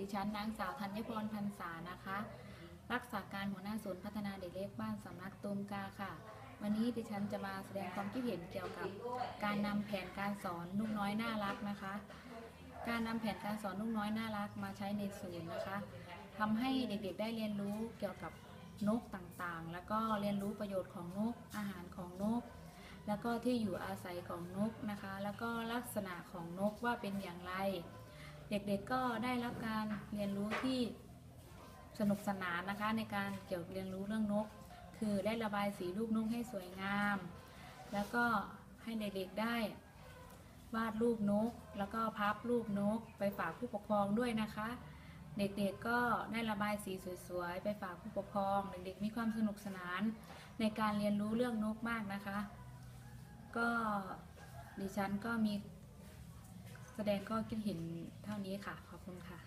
ดิฉันนางสาวธัญพรพันษานะคะ รักษาการหัวหน้าศูนย์พัฒนาเด็กเล็กบ้านสำนักตูมกาค่ะ วันนี้ดิฉันจะมาแสดงความคิดเห็นเกี่ยวกับ การนำแผนการสอนนุ่กน้อยน่ารักนะคะ การนำแผนการสอนนุ่กน้อยน่ารักมาใช้ในศูนย์นะคะทำให้เด็กๆได้เรียนรู้เกี่ยวกับนกต่างๆ แล้วก็เรียนรู้ประโยชน์ของนก อาหารของนก แล้วก็ที่อยู่อาศัยของนกนะคะ แล้วก็ลักษณะของนกว่าเป็นอย่างไร เด็กๆก็ได้รับการเรียนรู้ที่สนุกสนานนะคะในการเกี่ยวกับเรียนรู้เรื่องนก คือได้ระบายสีรูปนกให้สวยงาม แล้วก็ให้เด็กๆได้ วาดรูปนก แล้วก็พับรูปนก ไปฝากผู้ปกครองด้วยนะคะ เด็กๆก็ได้ระบายสีสวยๆไปฝากผู้ปกครอง เด็กๆมีความสนุกสนานในการเรียนรู้เรื่องนกมากนะคะ ก็ดิฉันก็มี แสดงก็คิดเห็นเท่านี้ค่ะ ขอบคุณค่ะ